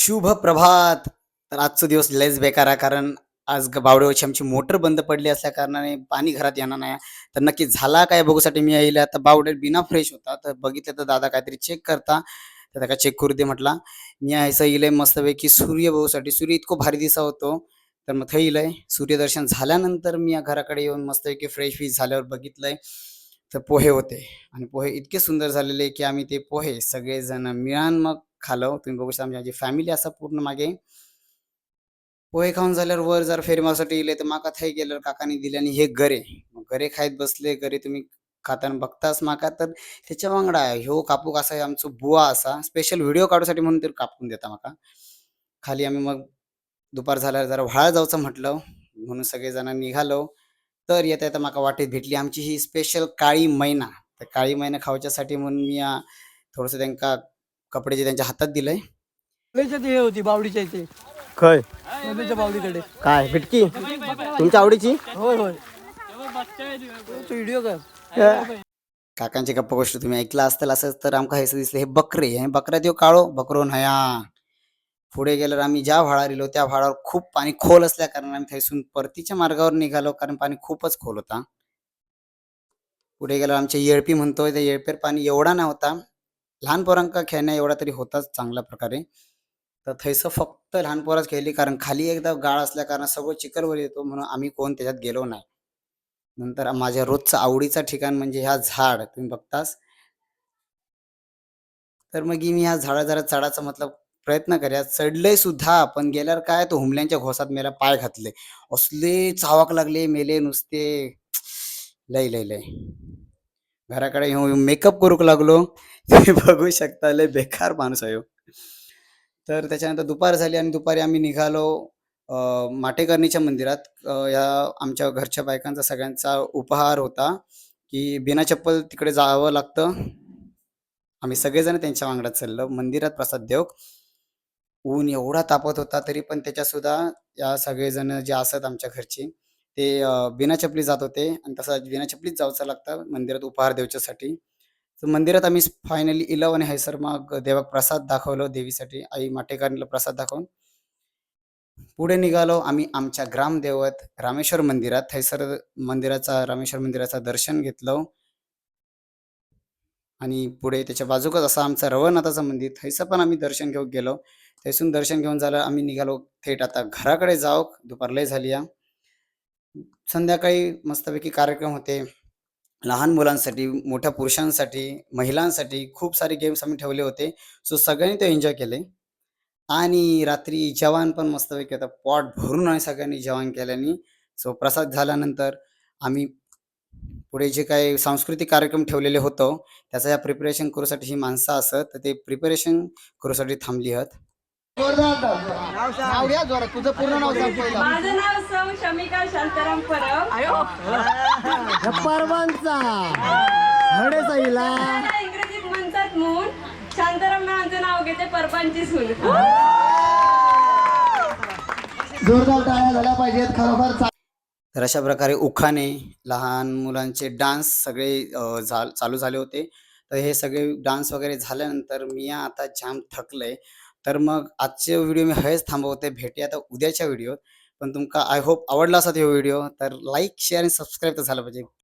शुभ प्रभात. तर आजचा दिवस लयच बेकार आहे कारण आज ग- बावडेवरची आमची मोटर बंद पडली असल्या कारणाने पाणी घरात येणार नाही. तर नक्की झाला काय बघूसाठी मी येईल आता बावडे बिना फ्रेश होता. तर बघितलं तर दादा काहीतरी चेक करता. तर त्याला चेक करू दे म्हटला. मी यायचं येईल मस्तपैकी सूर्य बघूसाठी. सूर्य इतको भारी दिसा होतो. तर मग थंय इलंय. सूर्यदर्शन झाल्यानंतर मी या घराकडे येऊन मस्तपैकी फ्रेश फीश झाल्यावर बघितलंय. तर पोहे होते. आणि पोहे इतके सुंदर झालेले की आम्ही ते पोहे सगळेजण मिळून मग खालो तुम्ही बघू शकता म्हणजे आमची माझी फॅमिली असा पूर्ण मागे. पोहे खाऊन झाल्यावर वर जर फेरी मारसाठी इले तर माका थंय गेल्यावर काकांनी दिले आणि हे गरे मग गरे खायत बसले गरे तुम्ही खाताना बघताच माका तर त्याच्या वांगडा ह्यो कापूक असा आहे आमचो बुवा असा. स्पेशल व्हिडिओ काढूसाठी म्हणून ते कापून देता माका. खाली आम्ही मग दुपार झाल्यावर जरा व्हाळ जाऊचं म्हटलं म्हणून सगळेजण निघालो. तर येता येता माका वाटेत भेटली. आमची ही स्पेशल काळी मैना. तर काळी मैना खावच्यासाठी म्हणून मी थोडंसं त्यांका कपडे जे त्यांच्या हातात दिलंय. हे होती बावडीच्या इथे खय? बावडीकडे. काय फिटकी? तुमच्या आवडीची? होय व्हिडिओ कर. काकांची गप्पा गोष्ट तुम्ही ऐकला असताल असं तर आमका हे दिसलं हे बकरे हे बकऱ्यात यो काळो बकरो नया. पुढे गेल्यावर आम्ही ज्या व्हाळावर गेलो त्या व्हाळावर खूप पाणी खोल असल्या कारण आम्ही थैसून परतीच्या मार्गावर निघालो कारण पाणी खूपच खोल होता. पुढे गेल्यावर आमच्या येळपी म्हणतोय त्या येळपेर पाणी एवढा नव्हता. लहान पोरांका खेळण्या एवढा तरी होताच चांगल्या प्रकारे. तर थैसं फक्त लहान पोराच खेळली कारण खाली एकदा गाळ असल्या कारण सगळं चिकलवर येतो म्हणून आम्ही कोण त्याच्यात गेलो नाही. नंतर माझ्या रोजचं आवडीचं ठिकाण म्हणजे ह्या झाड तुम्ही बघतास. तर मग मी ह्या झाडा जरा चढायचा मतलब प्रयत्न करूया. चढलंय सुद्धा पण गेल्यावर काय तो हुमल्यांच्या घोसात मेला पाय घातले. असले चावाक लागले मेले नुसते. लय लय लय. घराकडे येऊन मेकअप करूक लागलो. तुम्ही बघू शकता लय बेकार माणूस आहे हो. तर त्याच्यानंतर दुपार झाली आणि दुपारी आम्ही निघालो माटेकर्णीच्या मंदिरात. या आमच्या घरच्या बायकांचा सगळ्यांचा उपहार होता की बिना चप्पल तिकडे जावं लागतं. आम्ही सगळेजण त्यांच्या वांगडात चाललो. मंदिरात प्रसाद देव ऊन एवढा तापत होता तरी पण त्याच्यात सुद्धा या सगळेजण जे असत आमच्या घरची ते अं, बिना चपली जात होते. आणि तसं बिना चपलीच जायचं लागतं मंदिरात उपहार देवच्यासाठी. तर मंदिरात आम्ही फायनली इलव आणि हैसर मग देवाक प्रसाद दाखवलो देवीसाठी. आई माटेकरणीला प्रसाद दाखवून. पुढे निघालो आम्ही आमच्या ग्रामदेवत रामेश्वर मंदिरात. थैसर मंदिराचा रामेश्वर मंदिराचा दर्शन घेतलं. आणि पुढे त्याच्या बाजूकच असा आमचा रवनाथाचं मंदिर. थैसं पण आम्ही दर्शन घेऊन गेलो. थैसून दर्शन घेऊन झालं आम्ही निघालो थेट आता घराकडे जाऊ दुपार लय झाली या संध्याकाळी मस्तपैकी कार्यक्रम होते. लहान मुलांसाठी मोठ्या पुरुषांसाठी महिलांसाठी खूप सारे गेम्स आम्ही ठेवले होते. सो सगळ्यांनी ते एन्जॉय केले. आणि रात्री जेवण पण मस्तपैकी होतं पॉट भरून आणि सगळ्यांनी जेवण केल्याने सो प्रसाद झाल्यानंतर आम्ही पुढे जे काही सांस्कृतिक कार्यक्रम ठेवलेले होतो त्याचा या प्रिपरेशन करूसाठी ही माणसं असत तर ते प्रिपरेशन करूसाठी थांबली आहेत. तुझं पूर्ण नाव सांग पहिला. माझं नाव सौ शमिका शांताराम परब. परवांचा. हडे साईला मला इंग्रजीत म्हणतात मून शांताराम नावाचं नाव घेते परपांची सून जोरदार टाळ्या झाल्या पाहिजेत. खरोखर चा- तर अशा प्रकारे उखाणे लहान मुलांचे डान्स सगळे अ, झा चालू झाले होते. तर हे सगळे डान्स वगैरे झाल्यानंतर मी आता जाम थकलंय. तर मग आजचे व्हिडिओ मी हेच थांबवते. भेटे आता उद्याच्या व्हिडिओ पण तुमका आय होप आवडला असा तो व्हिडिओ तर लाईक शेअर आणि सबस्क्राईब तर झालं पाहिजे.